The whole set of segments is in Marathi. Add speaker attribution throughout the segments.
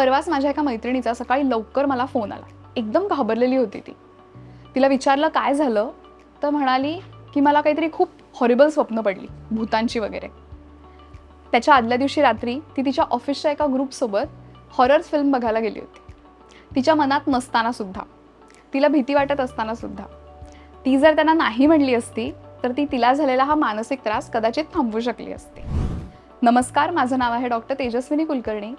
Speaker 1: परवाच माझ्या एका मैत्रिणीचा सकाळी लवकर मला फोन आला. एकदम घाबरलेली होती ती. तिला विचारलं काय झालं? तर म्हणाली की मला काहीतरी खूप हॉरिबल स्वप्न पडली भूतांची वगैरे. त्याच्या आदल्या दिवशी रात्री ती तिच्या ऑफिसच्या एका ग्रुपसोबत हॉरर फिल्म बघायला गेली होती. तिच्या मनात नसताना सुद्धा. तिला भीती वाटत असताना सुद्धा. ती जर त्यांना नाही म्हणली असती तर ती तिला झालेला हा मानसिक त्रास कदाचित थांबवू शकली असती. नमस्कार माझं नाव आहे डॉक्टर तेजस्विनी कुलकर्णी.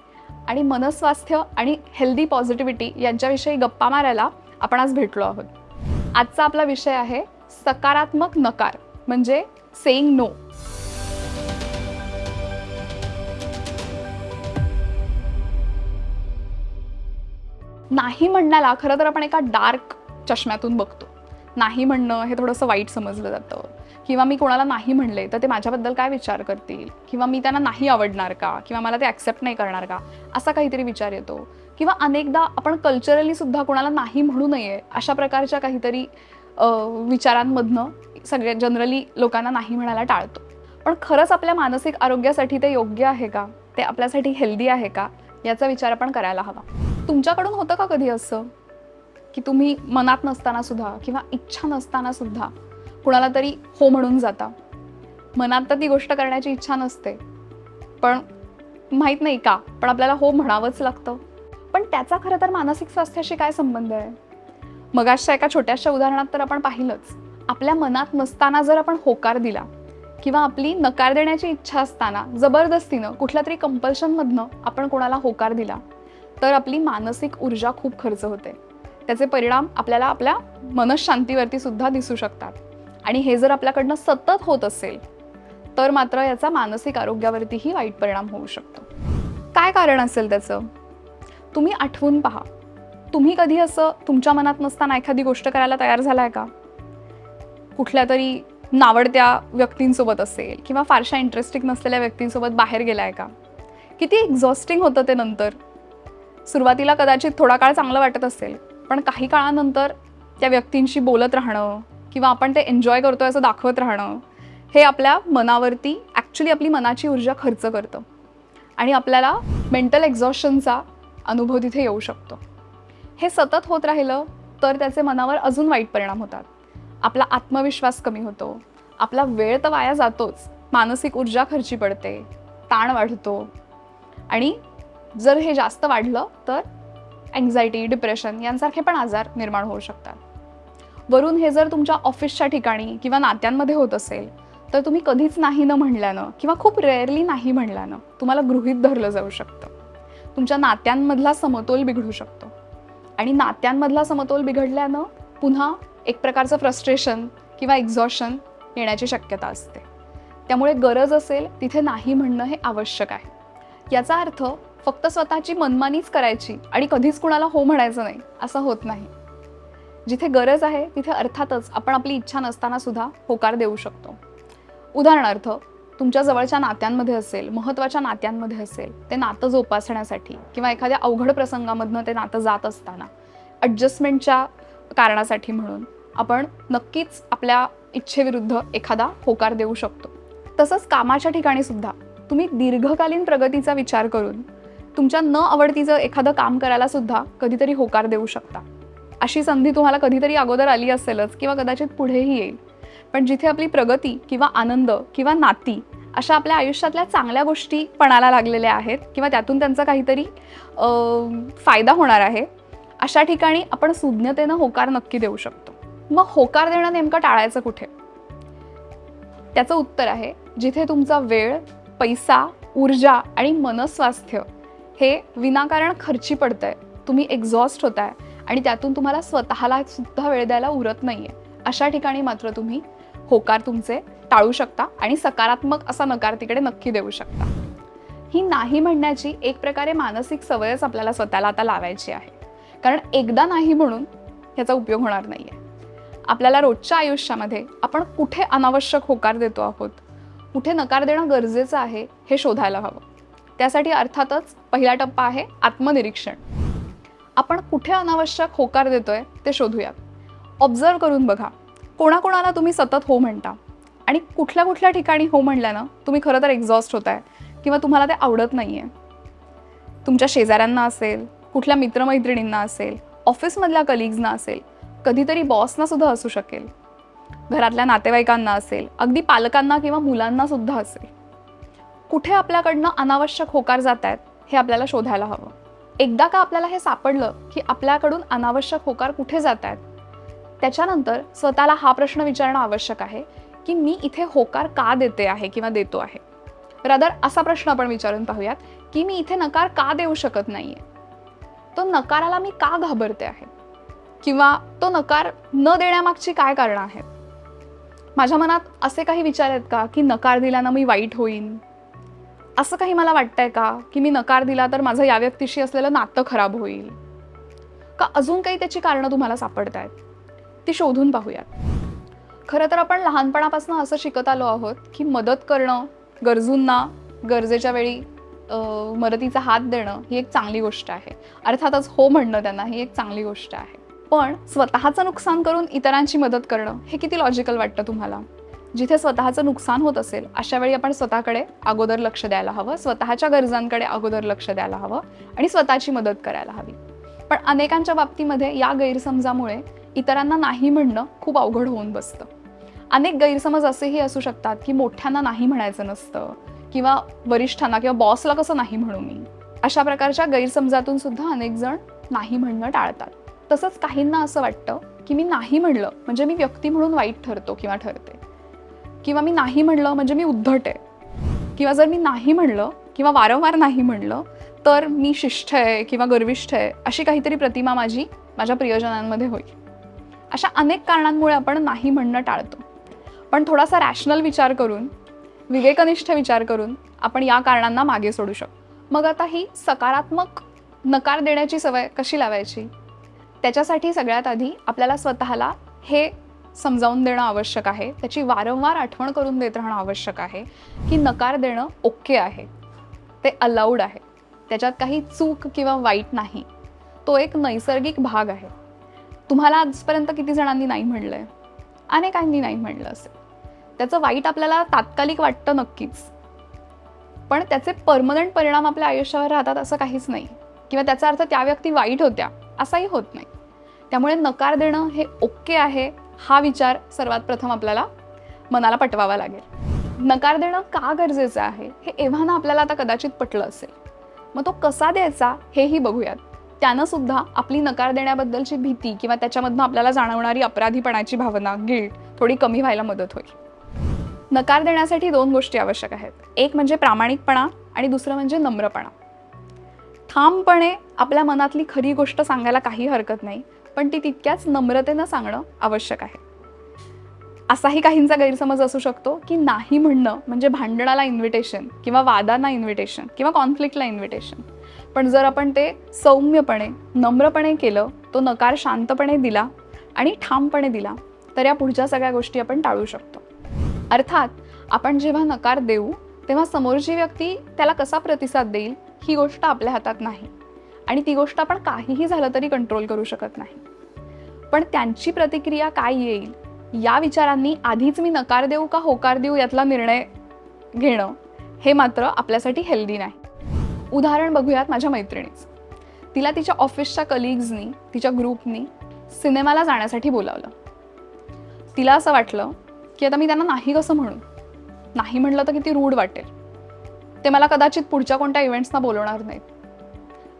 Speaker 1: आणि मनस्वास्थ्य आणि हेल्दी पॉझिटिव्हिटी यांच्याविषयी गप्पा मारायला आपण आज भेटलो आहोत. आजचा आपला विषय आहे सकारात्मक नकार म्हणजे सेईंग नो नाही म्हणण्याला खरं तर आपण एका डार्क चष्म्यातून बघतो. नाही म्हणणं हे थोडंसं वाईट समजलं जातं. किंवा मी कोणाला नाही म्हणले तर ते माझ्याबद्दल काय विचार करतील? किंवा मी त्यांना नाही आवडणार का? किंवा मला ते ॲक्सेप्ट नाही करणार का? असा काहीतरी विचार येतो. किंवा अनेकदा आपण कल्चरली सुद्धा कोणाला नाही म्हणू नये अशा प्रकारच्या काहीतरी विचारांमधनं सगळ्या जनरली लोकांना नाही म्हणायला टाळतो. पण खरंच आपल्या मानसिक आरोग्यासाठी ते योग्य आहे का? ते आपल्यासाठी हेल्दी आहे का? याचा विचार आपण करायला हवा. तुमच्याकडून होतं का कधी असं? की तुम्ही मनात नसताना सुद्धा किंवा इच्छा नसताना सुद्धा कुणाला तरी हो म्हणून जाता. मनात तर ती गोष्ट करण्याची इच्छा नसते. पण माहीत नाही का? पण आपल्याला हो म्हणावंच लागतं. पण त्याचा खरं तर मानसिक स्वास्थ्याशी काय संबंध आहे? मगाशच्या एका छोट्याशा उदाहरणात तर आपण पाहिलंच. आपल्या मनात नसताना जर आपण होकार दिला किंवा आपली नकार देण्याची इच्छा असताना जबरदस्तीनं कुठल्या तरी कंपल्शनमधनं आपण कोणाला होकार दिला तर आपली मानसिक ऊर्जा खूप खर्च होते. त्याचे परिणाम आपल्याला आपल्या मनशांतीवरती सुद्धा दिसू शकतात. आणि हे जर आपल्याकडनं सतत होत असेल तर मात्र याचा मानसिक आरोग्यावरतीही वाईट परिणाम होऊ शकतो. काय कारण असेल त्याचं? तुम्ही आठवून पहा. तुम्ही कधी असं तुमच्या मनात नसताना एखादी गोष्ट करायला तयार झालाय का? कुठल्या तरी नावडत्या व्यक्तींसोबत असेल किंवा फारशा इंटरेस्टिंग नसलेल्या व्यक्तींसोबत बाहेर गेलाय का? किती एक्झॉस्टिंग होतं ते नंतर. सुरुवातीला कदाचित थोडा काळ चांगलं वाटत असेल पण काही काळानंतर त्या व्यक्तींशी बोलत राहणं किंवा आपण ते एन्जॉय करतोय असं दाखवत राहणं हे आपल्या मनावरती ॲक्च्युली आपली मनाची ऊर्जा खर्च करतं. आणि आपल्याला मेंटल एक्झॉशनचा अनुभव तिथे येऊ शकतो. हे सतत होत राहिलं तर त्याचे मनावर अजून वाईट परिणाम होतात. आपला आत्मविश्वास कमी होतो. आपला वेळ तर वाया जातोच. मानसिक ऊर्जा खर्ची पडते. ताण वाढतो. आणि जर हे जास्त वाढलं तर अँझायटी डिप्रेशन यांसारखे पण आजार निर्माण होऊ शकतात. वरून हे जर तुमच्या ऑफिसच्या ठिकाणी किंवा नात्यांमध्ये होत असेल तर तुम्ही कधीच नाही न म्हणल्यानं किंवा खूप रेअरली नाही म्हणल्यानं तुम्हाला गृहित धरलं जाऊ शकतं. तुमच्या नात्यांमधला समतोल बिघडू शकतो. आणि नात्यांमधला समतोल बिघडल्यानं पुन्हा एक प्रकारचं फ्रस्ट्रेशन किंवा एक्झॉशन येण्याची शक्यता असते. त्यामुळे गरज असेल तिथे नाही म्हणणं हे आवश्यक आहे. याचा अर्थ फक्त स्वतःची मनमानीच करायची आणि कधीच कुणाला हो म्हणायचं नाही असं होत नाही. जिथे गरज आहे तिथे अर्थातच आपण आपली इच्छा नसताना सुद्धा होकार देऊ शकतो. उदाहरणार्थ तुमच्या जवळच्या नात्यांमध्ये असेल महत्त्वाच्या नात्यांमध्ये असेल ते नातं जोपासण्यासाठी किंवा एखाद्या अवघड प्रसंगामधनं ते नातं जात असताना ॲडजस्टमेंटच्या कारणासाठी म्हणून आपण नक्कीच आपल्या इच्छेविरुद्ध एखादा होकार देऊ शकतो. तसंच कामाच्या ठिकाणी सुद्धा तुम्ही दीर्घकालीन प्रगतीचा विचार करून तुमच्या न आवडतीचं एखादं काम करायला सुद्धा कधीतरी होकार देऊ शकता. अशी संधी तुम्हाला कधीतरी अगोदर आली असेलच किंवा कदाचित पुढेही येईल. पण जिथे आपली प्रगती किंवा आनंद किंवा नाती अशा आपल्या आयुष्यातल्या चांगल्या गोष्टी पणाला लागलेल्या आहेत किंवा त्यातून त्यांचा काहीतरी फायदा होणार आहे अशा ठिकाणी आपण सुज्ञतेनं होकार नक्की देऊ शकतो. मग होकार देणं नेमकं टाळायचं कुठे? त्याचं उत्तर आहे जिथे तुमचा वेळ पैसा ऊर्जा आणि मनस्वास्थ्य हे विनाकारण खर्ची पडतंय तुम्ही एक्झॉस्ट होताय आणि त्यातून तुम्हाला स्वतःला सुद्धा वेळ द्यायला उरत नाहीये. अशा ठिकाणी मात्र तुम्ही होकार तुमचे टाळू शकता आणि सकारात्मक असा नकार तिकडे नक्की देऊ शकता. ही नाही म्हणण्याची एक प्रकारे मानसिक सवयच आपल्याला स्वतःला आता लावायची आहे. कारण एकदा नाही म्हणून ह्याचा उपयोग होणार नाही आहे आपल्याला रोजच्या आयुष्यामध्ये आपण कुठे अनावश्यक होकार देतो आहोत? कुठे नकार देणं गरजेचं आहे हे शोधायला हवं. त्यासाठी अर्थातच पहिला टप्पा आहे आत्मनिरीक्षण. आपण कुठे अनावश्यक होकार देतोय ते शोधूयात. ऑब्झर्व करून बघा. कोणाकोणाला तुम्ही सतत हो म्हणता आणि कुठल्या कुठल्या ठिकाणी हो म्हणल्यानं तुम्ही खरं तर एक्झॉस्ट होताय किंवा तुम्हाला ते आवडत नाही आहे तुमच्या शेजाऱ्यांना असेल कुठल्या मित्रमैत्रिणींना असेल ऑफिसमधल्या कलिग्जना असेल कधीतरी बॉसना सुद्धा असू शकेल. घरातल्या नातेवाईकांना असेल अगदी पालकांना किंवा मुलांना सुद्धा असेल. कुठे आपल्याकडनं अनावश्यक होकार जात आहेत हे आपल्याला शोधायला हवं. एकदा का आपल्याला हे सापडलं की आपल्याकडून अनावश्यक होकार कुठे जात आहेत त्याच्यानंतर स्वतःला हा प्रश्न विचारणं आवश्यक आहे की मी इथे होकार का देते आहे किंवा देतो आहे? रादर असा प्रश्न आपण विचारून पाहूयात की मी इथे नकार का देऊ शकत नाही आहे तो नकाराला मी का घाबरते आहे? किंवा तो नकार न देण्यामागची काय कारणं आहेत? माझ्या मनात असे काही विचार आहेत का की नकार दिल्यानं मी वाईट होईन? असं काही मला वाटतंय का? की मी नकार दिला तर माझं या व्यक्तीशी असलेलं नातं खराब होईल. का अजून काही त्याची कारणं तुम्हाला सापडत आहेत ती शोधून पाहूयात. खरं तर आपण लहानपणापासून असं शिकत आलो आहोत की मदत करणं गरजूंना गरजेच्या वेळी मदतीचा हात देणं ही एक चांगली गोष्ट आहे. अर्थातच हो म्हणणं त्यांना ही एक चांगली गोष्ट आहे. पण स्वतःचं नुकसान करून इतरांची मदत करणं हे किती लॉजिकल वाटतं तुम्हाला? जिथे स्वतःचं नुकसान होत असेल अशा वेळी आपण स्वतःकडे अगोदर लक्ष द्यायला हवं. स्वतःच्या गरजांकडे अगोदर लक्ष द्यायला हवं आणि स्वतःची मदत करायला हवी. पण अनेकांच्या बाबतीमध्ये या गैरसमजामुळे इतरांना नाही म्हणणं खूप अवघड होऊन बसतं. अनेक गैरसमज असेही असू शकतात की मोठ्यांना नाही म्हणायचं नसतं किंवा वरिष्ठांना किंवा बॉसला कसं नाही म्हणू मी. अशा प्रकारच्या गैरसमजातून सुद्धा अनेक जण नाही म्हणणं टाळतात. तसंच काहींना असं वाटतं की मी नाही म्हणलं म्हणजे मी व्यक्ती म्हणून वाईट ठरतो किंवा ठरते. किंवा मी नाही म्हणलं म्हणजे मी उद्धट आहे. किंवा जर मी नाही म्हणलं किंवा वारंवार नाही म्हणलं तर मी शिष्ट आहे किंवा गर्विष्ठ आहे अशी काहीतरी प्रतिमा माझी माझ्या प्रियजनांमध्ये होईल. अशा अनेक कारणांमुळे आपण नाही म्हणणं टाळतो. पण थोडासा रॅशनल विचार करून विवेकनिष्ठ विचार करून आपण या कारणांना मागे सोडू शकतो. मग आता ही सकारात्मक नकार देण्याची सवय कशी लावायची? त्याच्यासाठी सगळ्यात आधी आपल्याला स्वतःला हे समजावून देणं आवश्यक आहे. त्याची वारंवार आठवण करून देत राहणं आवश्यक आहे की नकार देणं ओके आहे. ते अलाउड आहे. त्याच्यात काही चूक किंवा वाईट नाही. तो एक नैसर्गिक भाग आहे. तुम्हाला आजपर्यंत किती जणांनी नाही म्हणलं आहे अनेकांनी नाही म्हणलं असेल. त्याचं वाईट आपल्याला तात्कालिक वाटतं नक्कीच. पण त्याचे परमनंट परिणाम आपल्या आयुष्यावर राहतात असं काहीच नाही. किंवा त्याचा अर्थ त्या व्यक्ती वाईट होत्या असाही होत नाही. त्यामुळे नकार देणं हे ओके आहे. हा विचार सर्वात प्रथम आपल्याला मनाला पटवावा लागेल. नकार देणं का गरजेचं आहे? हे एव्हाना आपल्याला आता कदाचित पटलं असेल. मग तो कसा द्यायचा हेही बघूयात. त्यानं सुद्धा आपली नकार देण्याबद्दलची भीती किंवा त्याच्यामधनं आपल्याला जाणवणारी अपराधीपणाची भावना गिल्ट थोडी कमी व्हायला मदत होईल. नकार देण्यासाठी दोन गोष्टी आवश्यक आहेत. एक म्हणजे प्रामाणिकपणा आणि दुसरं म्हणजे नम्रपणा. ठामपणे आपल्या मनातली खरी गोष्ट सांगायला काही हरकत नाही पण ती तितक्याच नम्रतेनं सांगणं आवश्यक आहे. असाही काहींचा गैरसमज असू शकतो की नाही म्हणणं म्हणजे भांडणाला इन्व्हिटेशन किंवा वादांना इन्व्हिटेशन किंवा कॉन्फ्लिक्टला इन्व्हिटेशन पण जर आपण ते सौम्यपणे नम्रपणे केलं तो नकार शांतपणे दिला आणि ठामपणे दिला तर या पुढच्या सगळ्या गोष्टी आपण टाळू शकतो. अर्थात आपण जेव्हा नकार देऊ तेव्हा समोरची व्यक्ती त्याला कसा प्रतिसाद देईल? ही गोष्ट आपल्या हातात नाही. आणि ती गोष्ट आपण काहीही झालं तरी कंट्रोल करू शकत नाही. पण त्यांची प्रतिक्रिया काय येईल या विचारांनी आधीच मी नकार देऊ का होकार देऊ यातला निर्णय घेणं हे मात्र आपल्यासाठी हेल्दी नाही. उदाहरण बघूयात माझ्या मैत्रिणीचं. तिला तिच्या ऑफिसच्या कलिग्जनी तिच्या ग्रुपनी सिनेमाला जाण्यासाठी बोलावलं. तिला असं वाटलं की आता मी त्यांना नाही कसं म्हणू? नाही म्हटलं तर किती रूढ वाटेल. ते मला कदाचित पुढच्या कोणत्या इव्हेंट्सना बोलवणार नाहीत.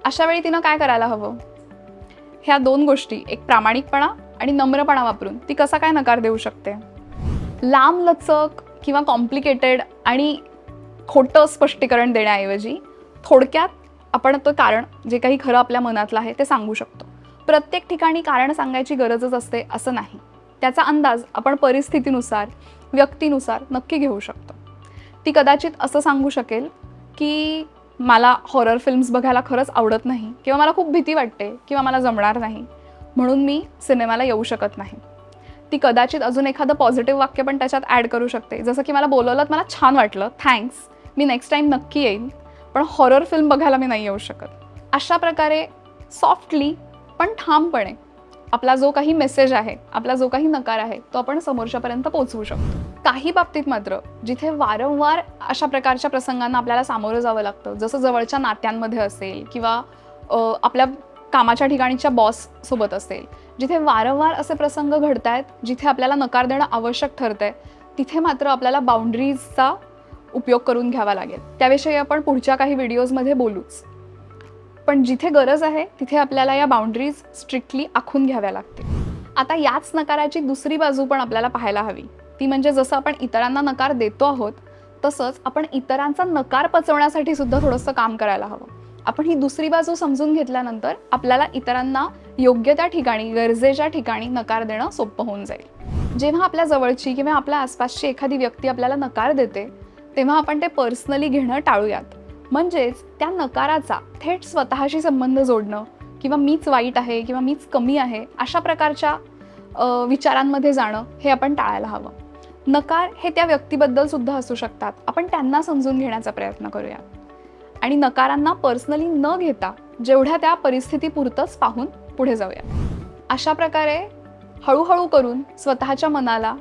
Speaker 1: अशा वेळी तिनं काय करायला हवं? ह्या दोन गोष्टी एक प्रामाणिकपणा आणि नम्रपणा वापरून ती कसा काय नकार देऊ शकते? लांब लचक किंवा कॉम्प्लिकेटेड आणि खोटं स्पष्टीकरण देण्याऐवजी थोडक्यात आपण तो कारण जे काही खरं आपल्या मनातलं आहे ते सांगू शकतो. प्रत्येक ठिकाणी कारण सांगायची गरजच असते असं नाही. त्याचा अंदाज आपण परिस्थितीनुसार व्यक्तीनुसार नक्की घेऊ शकतो. ती कदाचित असं सांगू शकेल की मला हॉरर फिल्म्स बघायला खरंच आवडत नाही किंवा मला खूप भीती वाटते किंवा मला जमणार नाही म्हणून मी सिनेमाला येऊ शकत नाही. ती कदाचित अजून एखादं पॉझिटिव्ह वाक्य पण त्याच्यात ॲड करू शकते. जसं की मला बोलवलं मला छान वाटलं थँक्स मी नेक्स्ट टाईम नक्की येईन पण हॉरर फिल्म बघायला मी नाही येऊ शकत. अशा प्रकारे सॉफ्टली पण ठामपणे आपला जो काही मेसेज आहे आपला जो काही नकार आहे तो आपण समोरच्यापर्यंत पोचवू शकतो. काही बाबतीत मात्र जिथे वारंवार अशा प्रकारच्या प्रसंगांना आपल्याला सामोरं जावं लागतं जसं जवळच्या नात्यांमध्ये असेल किंवा आपल्या कामाच्या ठिकाणीच्या बॉस सोबत असेल जिथे वारंवार असे प्रसंग घडत आहेत जिथे आपल्याला नकार देणं आवश्यक ठरतंय तिथे मात्र आपल्याला बाउंड्रीजचा उपयोग करून घ्यावा लागेल. त्याविषयी आपण पुढच्या काही व्हिडिओजमध्ये बोलूच. पण जिथे गरज आहे तिथे आपल्याला या बाउंड्रीज स्ट्रिक्टली आखून घ्याव्या लागतील. आता याच नकाराची दुसरी बाजू पण आपल्याला पाहायला हवी. ती म्हणजे जसं आपण इतरांना नकार देतो आहोत तसंच आपण इतरांचा नकार पचवण्यासाठी सुद्धा थोडंसं काम करायला हवं. आपण ही दुसरी बाजू समजून घेतल्यानंतर आपल्याला इतरांना योग्य त्या ठिकाणी गरजेच्या ठिकाणी नकार देणं सोपं होऊन जाईल. जेव्हा आपल्या जवळची किंवा आपल्या आसपासची एखादी व्यक्ती आपल्याला नकार देते तेव्हा आपण ते पर्सनली घेणं टाळूयात. म्हणजेच त्या नकाराचा थेट स्वतःशी संबंध जोडणं किंवा मीच वाईट आहे किंवा मीच कमी आहे अशा प्रकारच्या विचारांमध्ये जाणं हे आपण टाळायला हवं. नकार हे त्या व्यक्तीबद्दल सुद्धा असू शकतात. आपण त्यांना समजून घेण्याचा प्रयत्न करूया. आणि नकारांना पर्सनली न घेता जेवढ्या त्या परिस्थितीपुरतंच पाहून पुढे जाऊया. अशा प्रकारे हळूहळू करून स्वतःच्या मनाला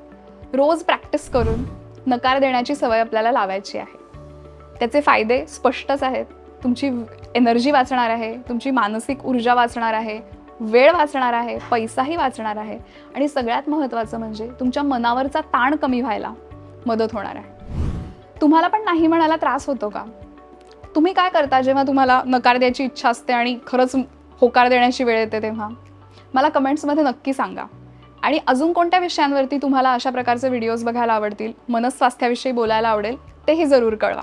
Speaker 1: रोज प्रॅक्टिस करून नकार देण्याची सवय आपल्याला लावायची आहे. त्याचे फायदे स्पष्टच आहेत. तुमची एनर्जी वाचणार आहे तुमची मानसिक ऊर्जा वाचणार आहे वेळ वाचणार आहे पैसाही वाचणार आहे. आणि सगळ्यात महत्त्वाचं म्हणजे तुमच्या मनावरचा ताण कमी व्हायला मदत होणार आहे. तुम्हाला पण नाही म्हणायला त्रास होतो का? तुम्ही काय करता जेव्हा तुम्हाला नकार द्यायची इच्छा असते आणि खरंच होकार देण्याची वेळ येते तेव्हा? मला कमेंट्समध्ये नक्की सांगा. आणि अजून कोणत्या विषयांवरती तुम्हाला अशा प्रकारचे व्हिडिओज बघायला आवडतील मनस्वास्थ्याविषयी बोलायला आवडेल तेही जरूर कळवा.